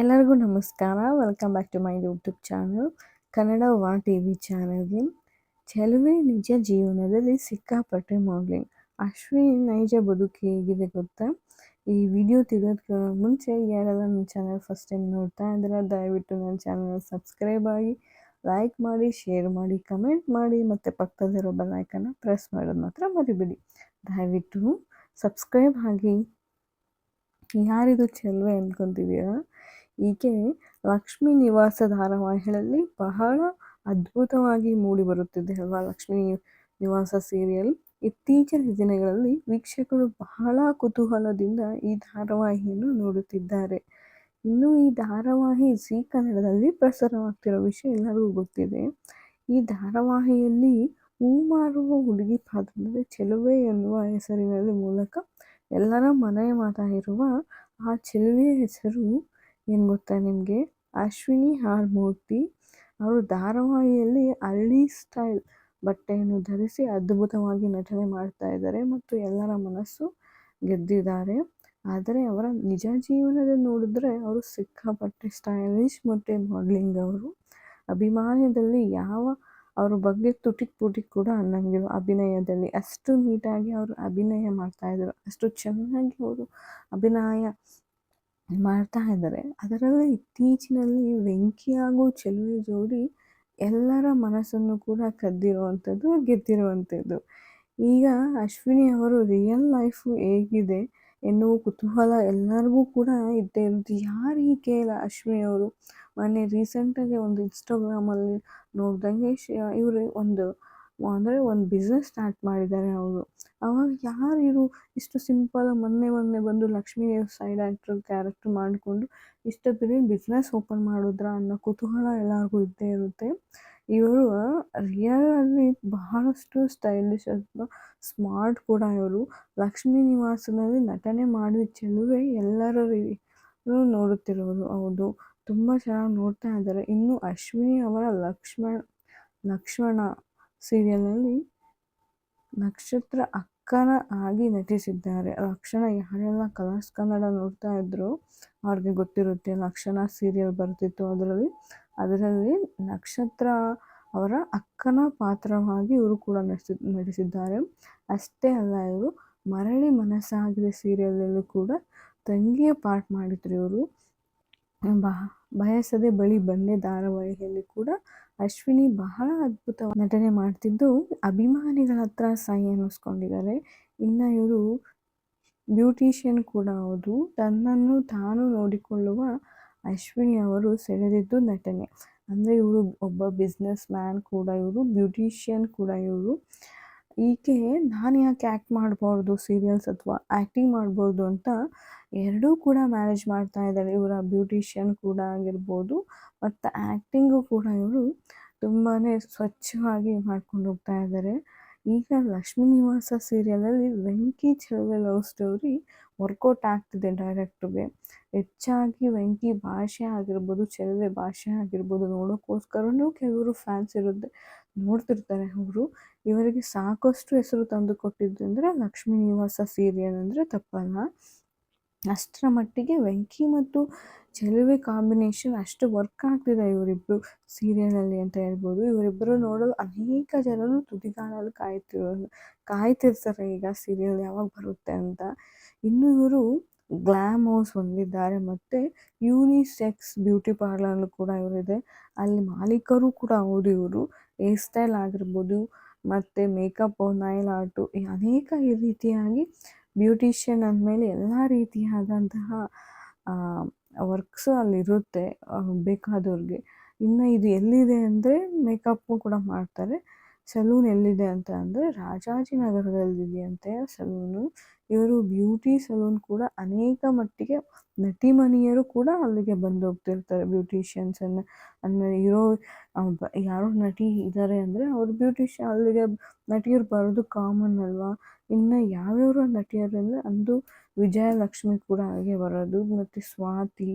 ಎಲ್ಲರಿಗೂ ನಮಸ್ಕಾರ. Welcome back to my YouTube channel Kannada ವಾ ಟಿ ವಿ ಚಾನಲ್ಗೆ ಚೆಲುವೆ ನಿಜ ಜೀವನದಲ್ಲಿ ಸಿಕ್ಕಾಪಟ್ಟೆ ಮಾಡಲಿಂಗ್ ಅಶ್ವಿನಿ, ನೈಜ ಬದುಕು ಹೇಗಿದೆ ಗೊತ್ತಾ? ಈ ವಿಡಿಯೋ ತಿಳಿಯೋದಕ್ಕೆ ಮುಂಚೆ ಯಾರೆಲ್ಲ ನನ್ನ ಚಾನಲ್ ಫಸ್ಟ್ ಟೈಮ್ ನೋಡ್ತಾ ಇದ್ರೆ ದಯವಿಟ್ಟು ನನ್ನ ಚಾನಲ್ ಸಬ್ಸ್ಕ್ರೈಬ್ ಆಗಿ ಲೈಕ್ ಮಾಡಿ ಶೇರ್ ಮಾಡಿ ಕಮೆಂಟ್ ಮಾಡಿ, ಮತ್ತು ಪಕ್ಕದಲ್ಲಿರೋ ಬೆಲ್ಲೈಕನ್ನು ಪ್ರೆಸ್ ಮಾಡೋದು ಮಾತ್ರ ಮರಿಬೇಡಿ. ದಯವಿಟ್ಟು ಸಬ್ಸ್ಕ್ರೈಬ್ ಆಗಿ ಯಾರಿದು ಚೆಲುವೆ ಅಂದ್ಕೊತಿದ್ದೀರಾ ಈಕೆ ಲಕ್ಷ್ಮೀ ನಿವಾಸ ಧಾರಾವಾಹಿಗಳಲ್ಲಿ ಬಹಳ ಅದ್ಭುತವಾಗಿ ಮೂಡಿ ಬರುತ್ತಿದೆ ಅಲ್ವಾ? ಲಕ್ಷ್ಮೀ ನಿವಾಸ ಸೀರಿಯಲ್ ಇತ್ತೀಚಿನ ದಿನಗಳಲ್ಲಿ ವೀಕ್ಷಕರು ಬಹಳ ಕುತೂಹಲದಿಂದ ಈ ಧಾರಾವಾಹಿಯನ್ನು ನೋಡುತ್ತಿದ್ದಾರೆ. ಇನ್ನು ಈ ಧಾರಾವಾಹಿ ಜೀ ಕನ್ನಡದಲ್ಲಿ ಪ್ರಸಾರವಾಗ್ತಿರೋ ವಿಷಯ ಎಲ್ಲರಿಗೂ ಗೊತ್ತಿದೆ. ಈ ಧಾರಾವಾಹಿಯಲ್ಲಿ ಹೂ ಮಾರುವ ಹುಡುಗಿ ಪಾತ್ರದಲ್ಲಿ ಚೆಲುವೆ ಎನ್ನುವ ಹೆಸರಿನಲ್ಲಿ ಮೂಲಕ ಎಲ್ಲರ ಮನೆಯ ಮಾತಾಗಿರುವ ಆ ಚೆಲುವೆಯ ಹೆಸರು ಏನು ಗೊತ್ತಾ ನಿಮಗೆ? ಅಶ್ವಿನಿ ಹಾರ್ ಮೂರ್ತಿ. ಅವರು ಧಾರಾವಾಹಿಯಲ್ಲಿ ಹಳ್ಳಿ ಸ್ಟೈಲ್ ಬಟ್ಟೆಯನ್ನು ಧರಿಸಿ ಅದ್ಭುತವಾಗಿ ನಟನೆ ಮಾಡ್ತಾ ಇದ್ದಾರೆ ಮತ್ತು ಎಲ್ಲರ ಮನಸ್ಸು ಗೆದ್ದಿದ್ದಾರೆ. ಆದರೆ ಅವರ ನಿಜ ಜೀವನದಲ್ಲಿ ನೋಡಿದ್ರೆ ಅವರು ಸಿಕ್ಕಾಪಟ್ಟೆ ಸ್ಟೈಲಿಶ್ ಮತ್ತು ಮಾಡ್ಲಿಂಗ್ ಅವರು. ಅಭಿಮಾನದಲ್ಲಿ ಯಾವ ಅವ್ರ ಬಗ್ಗೆ ತುಟಿಕ್ ಪುಟಿಕ್ ಕೂಡ ಅನ್ನಂಗಿಲ್ಲ ಅಭಿನಯದಲ್ಲಿ. ಅಷ್ಟು ನೀಟಾಗಿ ಅವರು ಅಭಿನಯ ಮಾಡ್ತಾಯಿದ್ರು ಅಷ್ಟು ಚೆನ್ನಾಗಿ ಅವರು ಅಭಿನಯ ಮಾಡ್ತಾ ಇದ್ದಾರೆ. ಅದರಲ್ಲೂ ಇತ್ತೀಚಿನಲ್ಲಿ ವೆಂಕಿ ಹಾಗೂ ಚೆಲುವೆ ಜೋಡಿ ಎಲ್ಲರ ಮನಸ್ಸನ್ನು ಕೂಡ ಕದ್ದಿರುವಂಥದ್ದು, ಗೆದ್ದಿರುವಂಥದ್ದು. ಈಗ ಅಶ್ವಿನಿ ಅವರು ರಿಯಲ್ ಲೈಫು ಹೇಗಿದೆ ಎನ್ನುವ ಕುತೂಹಲ ಎಲ್ಲರಿಗೂ ಕೂಡ ಇದ್ದೇ ಇರುತ್ತೆ. ಯಾರು ಕೇಳ ಅಶ್ವಿನಿ ಅವರು? ಮೊನ್ನೆ ರೀಸೆಂಟಾಗಿ ಒಂದು ಇನ್ಸ್ಟಾಗ್ರಾಮಲ್ಲಿ ನೋಡ್ದಂಗೆ ಶ ಇವರು ಒಂದು, ಅಂದರೆ ಒಂದು ಬಿಸ್ನೆಸ್ ಸ್ಟಾರ್ಟ್ ಮಾಡಿದ್ದಾರೆ ಅವರು. ಅವಾಗ ಯಾರು ಇವರು ಇಷ್ಟು ಸಿಂಪಲ್ ಮೊನ್ನೆ ಮೊನ್ನೆ ಬಂದು ಲಕ್ಷ್ಮೀ ಸೈಡ್ ಆ್ಯಕ್ಟ್ರ್ ಕ್ಯಾರೆಕ್ಟರ್ ಮಾಡಿಕೊಂಡು ಇಷ್ಟೊತ್ತಿಗೆ ಬಿಸ್ನೆಸ್ ಓಪನ್ ಮಾಡಿದ್ರ ಅನ್ನೋ ಕುತೂಹಲ ಎಲ್ಲರಿಗೂ ಇದ್ದೇ ಇರುತ್ತೆ. ಇವರು ರಿಯಲಲ್ಲಿ ಬಹಳಷ್ಟು ಸ್ಟೈಲಿಶ್ ಅಥವಾ ಸ್ಮಾರ್ಟ್ ಕೂಡ ಇವರು. ಲಕ್ಷ್ಮೀ ನಿವಾಸದಲ್ಲಿ ನಟನೆ ಮಾಡಿದ ಚೆಲುವೆ ಎಲ್ಲರ ನೋಡುತ್ತಿರೋರು ಹೌದು, ತುಂಬ ಚೆನ್ನಾಗಿ ನೋಡ್ತಾ ಇದ್ದಾರೆ. ಇನ್ನು ಅಶ್ವಿನಿ ಅವರ ಲಕ್ಷ್ಮಣ ಲಕ್ಷ್ಮಣ ಸೀರಿಯಲ್ನಲ್ಲಿ ನಕ್ಷತ್ರ ಅಕ್ಕನ ಆಗಿ ನಟಿಸಿದ್ದಾರೆ. ಲಕ್ಷಣ ಯಾರೆಲ್ಲ ಕಲರ್ಸ್ ಕನ್ನಡ ನೋಡ್ತಾ ಇದ್ರು ಅವ್ರಿಗೆ ಗೊತ್ತಿರುತ್ತೆ. ಲಕ್ಷಣ ಸೀರಿಯಲ್ ಬರ್ತಿತ್ತು ಅದರಲ್ಲಿ. ಅದರಲ್ಲಿ ನಕ್ಷತ್ರ ಅವರ ಅಕ್ಕನ ಪಾತ್ರವಾಗಿ ಇವರು ಕೂಡ ನಟಿಸಿ ನಟಿಸಿದ್ದಾರೆ. ಅಷ್ಟೇ ಅಲ್ಲ, ಇವರು ಮರಳಿ ಮನಸ್ಸಾಗಿದೆ ಸೀರಿಯಲಲ್ಲೂ ಕೂಡ ತಂಗಿಯ ಪಾರ್ಟ್ ಮಾಡಿದ್ರು ಇವರು. ಬಹ ಬಯಸದೆ ಬಳಿ ಬಂದೆ ಧಾರಾವಾಹಿಯಲ್ಲಿ ಕೂಡ ಅಶ್ವಿನಿ ಬಹಳ ಅದ್ಭುತ ನಟನೆ ಮಾಡ್ತಿದ್ದು. ಅಭಿಮಾನಿಗಳ ಹತ್ರ ಸೈ ಅನ್ನಿಸ್ಕೊಂಡಿದ್ದಾರೆ. ಇನ್ನು ಇವರು ಬ್ಯೂಟಿಷಿಯನ್ ಕೂಡ ಹೌದು. ತನ್ನನ್ನು ತಾನು ನೋಡಿಕೊಳ್ಳುವ ಅಶ್ವಿನಿ ಅವರು ಸೆಳೆದಿದ್ದು ನಟನೆ. ಅಂದರೆ ಇವರು ಒಬ್ಬ ಬಿಸ್ನೆಸ್ ಮ್ಯಾನ್ ಕೂಡ ಇವರು, ಬ್ಯೂಟಿಷಿಯನ್ ಕೂಡ ಇವರು. ಈಕೆ ನಾನು ಯಾಕೆ ಆ್ಯಕ್ಟ್ ಮಾಡಬಾರ್ದು ಸೀರಿಯಲ್ಸ್ ಅಥವಾ ಆ್ಯಕ್ಟಿಂಗ್ ಮಾಡ್ಬೋದು ಅಂತ ಎರಡೂ ಕೂಡ ಮ್ಯಾನೇಜ್ ಮಾಡ್ತಾ ಇದ್ದಾರೆ. ಇವರ ಬ್ಯೂಟಿಷಿಯನ್ ಕೂಡ ಆಗಿರ್ಬೋದು, ಮತ್ತು ಆ್ಯಕ್ಟಿಂಗು ಕೂಡ ಇವರು ತುಂಬಾ ಸ್ವಚ್ಛವಾಗಿ ಮಾಡ್ಕೊಂಡು ಹೋಗ್ತಾ ಇದ್ದಾರೆ. ಈಗ ಲಕ್ಷ್ಮೀ ನಿವಾಸ ಸೀರಿಯಲಲ್ಲಿ ವೆಂಕಿ ಚೆಲುವೆ ಲವ್ ಸ್ಟೋರಿ ವರ್ಕೌಟ್ ಆಗ್ತಿದೆ ಡೈರೆಕ್ಟ್ಗೆ ಹೆಚ್ಚಾಗಿ ವೆಂಕಿ ಭಾಷೆ ಆಗಿರ್ಬೋದು ಚೆಲುವೆ ಭಾಷೆ ಆಗಿರ್ಬೋದು ನೋಡೋಕ್ಕೋಸ್ಕರನೂ ಕೆಲವರು ಫ್ಯಾನ್ಸ್ ಇರುತ್ತೆ, ನೋಡ್ತಿರ್ತಾರೆ ಅವರು. ಇವರಿಗೆ ಸಾಕಷ್ಟು ಹೆಸರು ತಂದು ಕೊಟ್ಟಿದ್ದು ಅಂದರೆ ಲಕ್ಷ್ಮೀ ನಿವಾಸ ಸೀರಿಯಲ್ ಅಂದರೆ ತಪ್ಪಲ್ಲ. ಅಷ್ಟರ ಮಟ್ಟಿಗೆ ವೆಂಕಿ ಮತ್ತು ಚೆಲುವೆ ಕಾಂಬಿನೇಷನ್ ಅಷ್ಟು ವರ್ಕ್ ಆಗ್ತಿದೆ ಇವರಿಬ್ಬರು ಸೀರಿಯಲಲ್ಲಿ ಅಂತ ಹೇಳ್ಬೋದು. ಇವರಿಬ್ಬರು ನೋಡಲು ಅನೇಕ ಜನರು ತುದಿಗಾಲಲ್ಲಿ ಕಾಯ್ತಿರೋದು ಕಾಯ್ತಿರ್ತಾರೆ ಈಗ ಸೀರಿಯಲ್ ಯಾವಾಗ ಬರುತ್ತೆ ಅಂತ. ಇನ್ನು ಇವರು ಗ್ಲಾಮ್ ಹೌಸ್ ಹೊಂದಿದ್ದಾರೆ ಮತ್ತು ಯೂನಿಸೆಕ್ಸ್ ಬ್ಯೂಟಿ ಪಾರ್ಲರ್ ಕೂಡ ಇವರಿದೆ. ಅಲ್ಲಿ ಮಾಲೀಕರು ಕೂಡ ಹೌದು ಇವರು. ಹೇರ್ ಸ್ಟೈಲ್ ಆಗಿರ್ಬೋದು ಮತ್ತು ಮೇಕಪ್ ನೈಲ್ ಆರ್ಟು ಅನೇಕ ಈ ರೀತಿಯಾಗಿ ಬ್ಯೂಟಿಷಿಯನ್ ಅಂದಮೇಲೆ ಎಲ್ಲ ರೀತಿಯಾದಂತಹ ವರ್ಕ್ಸು ಅಲ್ಲಿರುತ್ತೆ ಬೇಕಾದವ್ರಿಗೆ. ಇನ್ನು ಇದು ಎಲ್ಲಿದೆ ಅಂದರೆ ಮೇಕಪ್ಪು ಕೂಡ ಮಾಡ್ತಾರೆ. ಸಲೂನ್ ಎಲ್ಲಿದೆ ಅಂತ ಅಂದರೆ ರಾಜಾಜಿನಗರದಲ್ಲಿದೆಯಂತೆ ಸಲೂನು. ಇವರು ಬ್ಯೂಟಿ ಸಲೂನ್ ಕೂಡ ಅನೇಕ ಮಟ್ಟಿಗೆ ನಟಿಮಣಿಯರು ಕೂಡ ಅಲ್ಲಿಗೆ ಬಂದು ಹೋಗ್ತಿರ್ತಾರೆ ಬ್ಯೂಟಿಷಿಯನ್ಸನ್ನು ಅಂದಮೇಲೆ ಇರೋ ಯಾರೋ ನಟಿ ಇದ್ದಾರೆ ಅಂದರೆ ಅವ್ರು ಬ್ಯೂಟಿಷಿಯನ್, ಅಲ್ಲಿಗೆ ನಟಿಯರು ಬರೋದು ಕಾಮನ್ ಅಲ್ವಾ? ಇನ್ನು ಯಾವ್ಯಾವ ನಟಿಯರು ಅಂದರೆ ಅಂದು ವಿಜಯಲಕ್ಷ್ಮಿ ಕೂಡ ಹಾಗೆ ಬರೋದು. ಮತ್ತು ಸ್ವಾತಿ,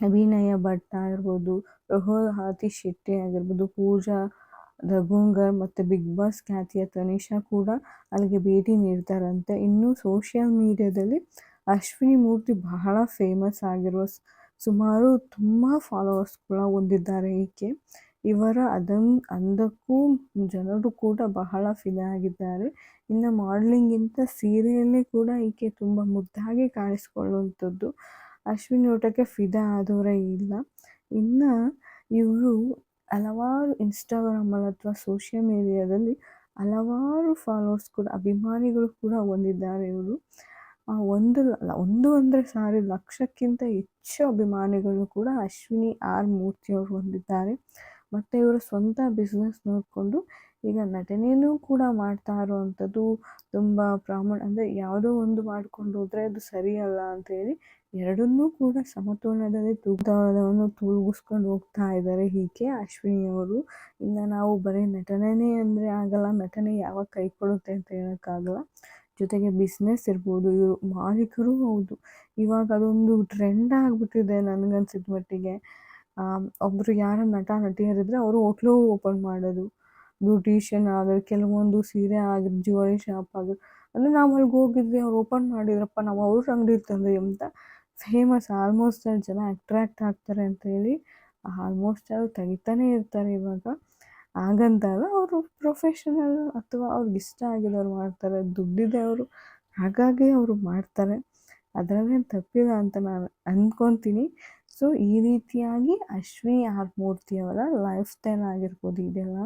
ಅಭಿನಯ ಭಟ್ ಆಗಿರ್ಬೋದು ಹಾತಿ ಶೆಟ್ಟಿ ಆಗಿರ್ಬೋದು, ಪೂಜಾ ರಘುಂಗರ್ ಮತ್ತು ಬಿಗ್ ಬಾಸ್ ಖ್ಯಾತಿಯ ತನಿಷಾ ಕೂಡ ಅಲ್ಲಿಗೆ ಭೇಟಿ ನೀಡ್ತಾರಂತೆ. ಇನ್ನು ಸೋಷಿಯಲ್ ಮೀಡಿಯಾದಲ್ಲಿ ಅಶ್ವಿನಿ ಮೂರ್ತಿ ಬಹಳ ಫೇಮಸ್ ಆಗಿರುವ ಸುಮಾರು ತುಂಬ ಫಾಲೋವರ್ಸ್ ಕೂಡ ಹೊಂದಿದ್ದಾರೆ ಈಕೆ. ಇವರ ಅದನ್ ಅಂದಕ್ಕೂ ಜನರು ಕೂಡ ಬಹಳ ಫಿದಾ ಆಗಿದ್ದಾರೆ. ಇನ್ನು ಮಾಡಲಿಂಗಿಂತ ಸೀರೆಯಲ್ಲೇ ಕೂಡ ಈಕೆ ತುಂಬ ಮುದ್ದಾಗಿ ಕಾಣಿಸ್ಕೊಳ್ಳುವಂಥದ್ದು. ಅಶ್ವಿನಿ ಊಟಕ್ಕೆ ಫಿದಾ ಆದವರೇ ಇಲ್ಲ. ಇನ್ನು ಇವರು ಹಲವಾರು ಇನ್ಸ್ಟಾಗ್ರಾಮಲ್ಲಿ ಅಥವಾ ಸೋಷಿಯಲ್ ಮೀಡಿಯಾದಲ್ಲಿ ಹಲವಾರು ಫಾಲೋವರ್ಸ್ ಕೂಡ, ಅಭಿಮಾನಿಗಳು ಕೂಡ ಹೊಂದಿದ್ದಾರೆ ಇವರು. ಒಂದು ಒಂದು ಅಂದರೆ ಸಾರಿ, ಲಕ್ಷಕ್ಕಿಂತ ಹೆಚ್ಚು ಅಭಿಮಾನಿಗಳು ಕೂಡ ಅಶ್ವಿನಿ ಆರ್ ಮೂರ್ತಿಯವರು ಹೊಂದಿದ್ದಾರೆ. ಮತ್ತು ಇವರ ಸ್ವಂತ ಬಿಸ್ನೆಸ್ ನೋಡಿಕೊಂಡು ಈಗ ನಟನೆಯೂ ಕೂಡ ಮಾಡ್ತಾ ಇರುವಂಥದ್ದು ತುಂಬ ಪ್ರಾಮಾಣ, ಅಂದರೆ ಯಾವುದೋ ಒಂದು ಮಾಡಿಕೊಂಡು ಹೋದರೆ ಅದು ಸರಿಯಲ್ಲ ಅಂತೇಳಿ ಎರಡನ್ನೂ ಕೂಡ ಸಮತೋಲನದಲ್ಲಿ ತೂಗುದವನ್ನು ತೂಗಿಸ್ಕೊಂಡು ಹೋಗ್ತಾ ಇದ್ದಾರೆ ಹೀಗೆ ಅಶ್ವಿನಿಯವರು ಇನ್ನು ನಾವು ಬರೀ ನಟನೆನೇ ಅಂದರೆ ಆಗಲ್ಲ, ನಟನೆ ಯಾವಾಗ ಕೈ ಕೊಡುತ್ತೆ ಅಂತ ಹೇಳೋಕ್ಕಾಗಲ್ಲ. ಜೊತೆಗೆ ಬಿಸ್ನೆಸ್ ಇರ್ಬೋದು, ಇವರು ಮಾಲೀಕರು ಹೌದು. ಇವಾಗ ಅದೊಂದು ಟ್ರೆಂಡ್ ಆಗಿಬಿಟ್ಟಿದೆ ನನಗನ್ಸಿದ ಮಟ್ಟಿಗೆ. ಒಬ್ಬರು ಯಾರ ನಟ ನಟಿಯರಿದ್ದರೆ ಅವರು ಹೋಟ್ಲು ಓಪನ್ ಮಾಡೋದು. ಬ್ಯೂಟಿಷಿಯನ್ ಆಗಲಿ ಕೆಲವೊಂದು ಸೀರೆ ಆಗಿರ್ ಜ್ಯುವೆಲರಿ ಶಾಪ್ ಆಗಲಿ ಅಂದರೆ ನಾವು ಅಲ್ಲಿಗೆ ಹೋಗಿದ್ವಿ ಅವ್ರು ಓಪನ್ ಮಾಡಿದ್ರಪ್ಪ, ನಾವು ಅವ್ರ ಅಂಗಡಿ ತಂದ್ರೆ ಅಂತ ಫೇಮಸ್ ಆಲ್ಮೋಸ್ಟ್ ಅಲ್ಲಿ ಜನ ಅಟ್ರ್ಯಾಕ್ಟ್ ಆಗ್ತಾರೆ ಅಂತ ಹೇಳಿ ಆಲ್ಮೋಸ್ಟ್ ಅಲ್ಲಿ ತೆಗಿತಾನೆ ಇರ್ತಾರೆ ಇವಾಗ. ಹಾಗಂತಲ್ಲ ಅವರು ಪ್ರೊಫೆಷನಲ್ ಅಥವಾ ಅವ್ರಿಗೆ ಇಷ್ಟ ಆಗಿದವ್ರು ಮಾಡ್ತಾರೆ, ದುಡ್ಡಿದೆ ಅವರು, ಹಾಗಾಗಿ ಅವರು ಮಾಡ್ತಾರೆ. ಅದರಲ್ಲೇನು ತಪ್ಪಿಲ್ಲ ಅಂತ ನಾನು ಅಂದ್ಕೊತೀನಿ ಸೊ ಈ ರೀತಿಯಾಗಿ ಅಶ್ವಿ ಆರ್ ಮೂರ್ತಿಯವರ ಲೈಫ್ ಸ್ಟೈಲ್ ಆಗಿರ್ಬೋದು ಇದೆಲ್ಲ.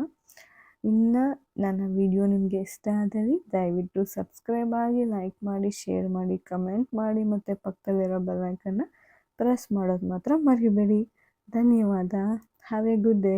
ಇನ್ನು ನನ್ನ ವಿಡಿಯೋ ನಿಮಗೆ ಇಷ್ಟ ಆದರೆ ದಯವಿಟ್ಟು ಸಬ್ಸ್ಕ್ರೈಬ್ ಆಗಿ ಲೈಕ್ ಮಾಡಿ ಶೇರ್ ಮಾಡಿ ಕಮೆಂಟ್ ಮಾಡಿ ಮತ್ತು ಪಕ್ಕದಲ್ಲಿರೋ ಬೆಲ್ಲೈಕನ್ನು ಪ್ರೆಸ್ ಮಾಡೋದು ಮಾತ್ರ ಮರಿಬೇಡಿ. ಧನ್ಯವಾದ. Have A good day